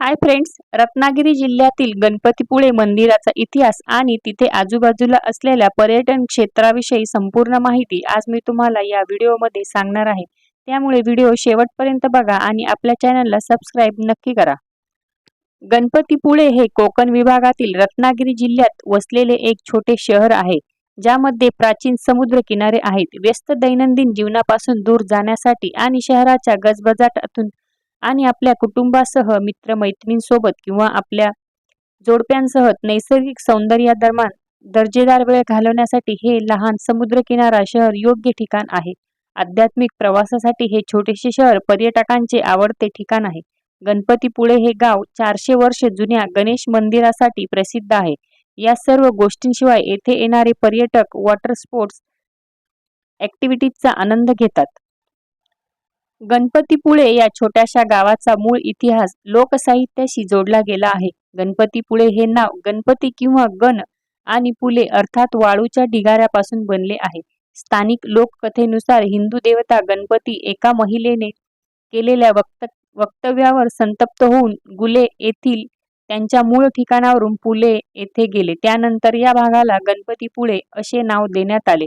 Hi friends Ratnagiri जिल्ह्यातील गणपतीपुळे मंदिराचा इतिहास आणि तिथे आजूबाजूला असलेल्या पर्यटन क्षेत्राविषयी संपूर्ण माहिती आज मी तुम्हाला या व्हिडिओमध्ये सांगणार आहे. त्यामुळे व्हिडिओ शेवटपर्यंत बघा आणि आपल्या चॅनलला सबस्क्राईब नक्की करा. गणपतीपुळे हे कोकण विभागातील रत्नागिरी जिल्ह्यात वसलेले एक छोटे शहर आहे ज्यामध्ये प्राचीन समुद्र किनारे आहेत. व्यस्त दैनंदिन जीवनापासून दूर जाण्यासाठी आणि शहराच्या गजबजाटातून आणि आपल्या कुटुंबासह मित्रमैत्रिणींसोबत किंवा आपल्या जोडप्यांसह नैसर्गिक सौंदर्यादरम्यान दर्जेदार वेळ घालवण्यासाठी हे लहान समुद्रकिनारा शहर योग्य ठिकाण आहे. आध्यात्मिक प्रवासासाठी हे छोटेसे शहर पर्यटकांचे आवडते ठिकाण आहे. गणपतीपुळे हे गाव चारशे वर्ष जुन्या गणेश मंदिरासाठी प्रसिद्ध आहे. या सर्व गोष्टींशिवाय येथे येणारे पर्यटक वॉटर स्पोर्ट्स ॲक्टिव्हिटीजचा आनंद घेतात. गणपतीपुळे या छोट्याशा गावाचा मूळ इतिहास लोकसाहित्याशी जोडला गेला आहे. गणपतीपुळे हे नाव गणपती किंवा गण आणि पुले अर्थात वाळूच्या ढिगाऱ्यापासून बनले आहे. स्थानिक लोककथेनुसार हिंदू देवता गणपती एका महिलेने केलेल्या वक्त वक्तव्यावर संतप्त होऊन गुले येथील त्यांच्या मूळ ठिकाणावरून पुले येथे गेले. त्यानंतर या भागाला गणपतीपुळे असे नाव देण्यात आले.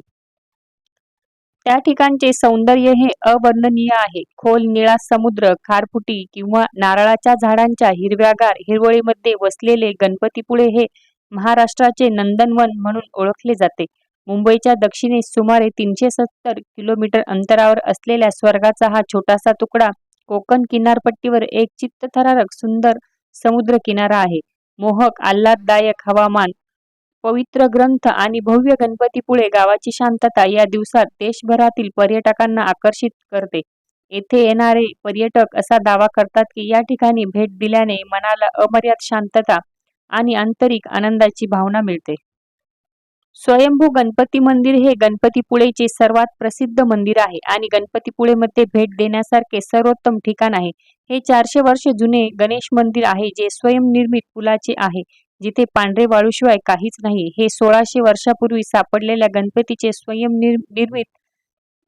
त्या ठिकाणचे सौंदर्य हे अवर्णनीय आहे. खोल निळा समुद्र खारफुटी किंवा नारळाच्या झाडांच्या हिरव्यागार हिरवळीमध्ये वसलेले गणपतीपुळे हे महाराष्ट्राचे नंदनवन म्हणून ओळखले जाते. मुंबईच्या दक्षिणेस सुमारे तीनशे सत्तर किलोमीटर अंतरावर असलेल्या स्वर्गाचा हा छोटासा तुकडा कोकण किनारपट्टीवर एक चित्तथरारक सुंदर समुद्र किनारा आहे. मोहक आल्हाददायक हवामान पवित्र ग्रंथ आणि भव्य गणपतीपुळे गावाची शांतता या दिवसात देशभरातील पर्यटकांना आकर्षित करते. येथे येणारे पर्यटक असा दावा करतात की या ठिकाणी भेट दिल्याने मनाला अमर्याद शांतता आणि आंतरिक आनंदाची भावना मिळते. स्वयंभू गणपती मंदिर हे गणपतीपुळेचे सर्वात प्रसिद्ध मंदिर आहे आणि गणपतीपुळेमध्ये भेट देण्यासारखे सर्वोत्तम ठिकाण आहे. हे चारशे वर्ष जुने गणेश मंदिर आहे जे स्वयंनिर्मित पुलाचे आहे. जिथे पांढरे वाळूशिवाय काहीच नाही. हे सोळाशे वर्षापूर्वी सापडलेल्या गणपतीचे स्वयंनिर्मित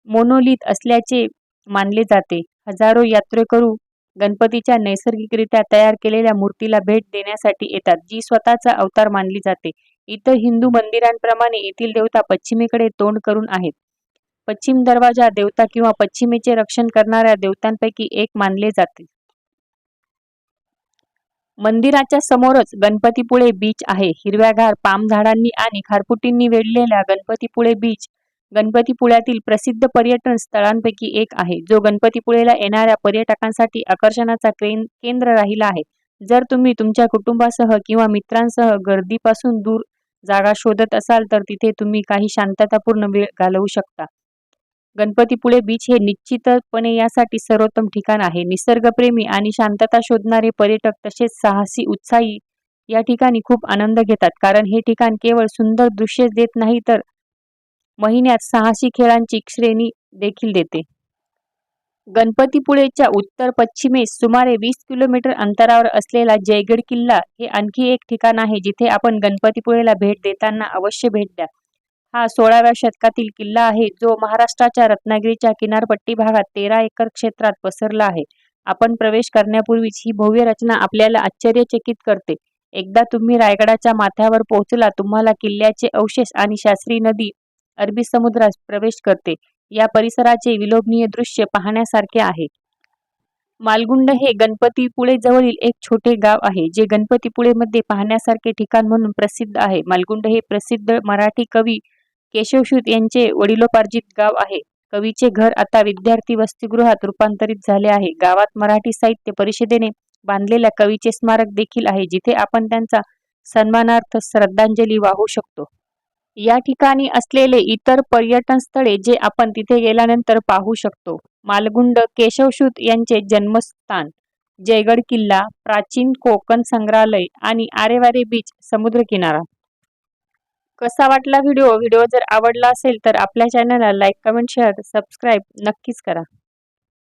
मोनोलिथ असल्याचे मानले जाते. हजारो यात्रेकरू गणपतीच्या नैसर्गिकरित्या तयार केलेल्या मूर्तीला भेट देण्यासाठी येतात जी स्वतःचा अवतार मानली जाते. इतर हिंदू मंदिरांप्रमाणे येथील देवता पश्चिमेकडे तोंड करून आहेत. पश्चिम दरवाजा देवता किंवा पश्चिमेचे रक्षण करणाऱ्या देवतांपैकी एक मानले जाते. मंदिराच्या समोरच गणपतीपुळे बीच आहे. हिरव्यागार पाम झाडांनी आणि खारपुटींनी वेढलेल्या गणपतीपुळे बीच गणपतीपुळ्यातील प्रसिद्ध पर्यटन स्थळांपैकी एक आहे. जो गणपतीपुळेला येणाऱ्या पर्यटकांसाठी आकर्षणाचा केंद्र राहिला आहे. जर तुम्ही तुमच्या कुटुंबासह किंवा मित्रांसह गर्दीपासून दूर जागा शोधत असाल तर तिथे तुम्ही काही शांततापूर्ण वेळ घालवू शकता. गणपतीपुळे बीच हे निश्चितपणे यासाठी सर्वोत्तम ठिकाण आहे. निसर्गप्रेमी आणि शांतता शोधणारे पर्यटक तसेच साहसी उत्साही या ठिकाणी खूप आनंद घेतात. कारण हे ठिकाण केवळ सुंदर दृश्य देत नाही तर महिन्यात साहसी खेळांची श्रेणी देखील देते. गणपतीपुळेच्या उत्तर पश्चिमेस सुमारे वीस किलोमीटर अंतरावर असलेला जयगड किल्ला हे आणखी एक ठिकाण आहे जिथे आपण गणपतीपुळेला भेट देताना अवश्य भेट द्या. हा सोळाव्या शतकातील किल्ला आहे जो महाराष्ट्राच्या रत्नागिरीच्या किनारपट्टी भागात तेरा एकर क्षेत्रात पसरला आहे. आपण प्रवेश करण्यापूर्वीच ही भव्य रचना आपल्याला आश्चर्यचकित करते. एकदा तुम्ही रायगडाच्या माथ्यावर पोहोचला तुम्हाला किल्ल्याचे अवशेष आणि शास्त्री नदी अरबी समुद्रात प्रवेश करते. या परिसराचे विलोभनीय दृश्य पाहण्यासारखे आहे. मालगुंड हे गणपतीपुळे जवळील एक छोटे गाव आहे जे गणपतीपुळेमध्ये पाहण्यासारखे ठिकाण म्हणून प्रसिद्ध आहे. मालगुंड हे प्रसिद्ध मराठी कवी केशवशूत यांचे वडिलोपार्जित गाव आहे. कवीचे घर आता विद्यार्थी वसतिगृहात रूपांतरित झाले आहे. गावात मराठी साहित्य परिषदेने बांधलेल्या कवीचे स्मारक देखील आहे जिथे आपण त्यांचा सन्मानार्थ श्रद्धांजली वाहू शकतो. या ठिकाणी असलेले इतर पर्यटन स्थळे जे आपण तिथे गेल्यानंतर पाहू शकतो. मालगुंड केशवशूत यांचे जन्मस्थान जयगड किल्ला प्राचीन कोकण संग्रहालय आणि आरेवारे बीच समुद्र किनारा कसा वाटला व्हिडिओ? व्हिडिओ जर आवडला असेल तर आपल्या चॅनलला लाईक कमेंट शेअर सबस्क्राईब नक्कीच करा.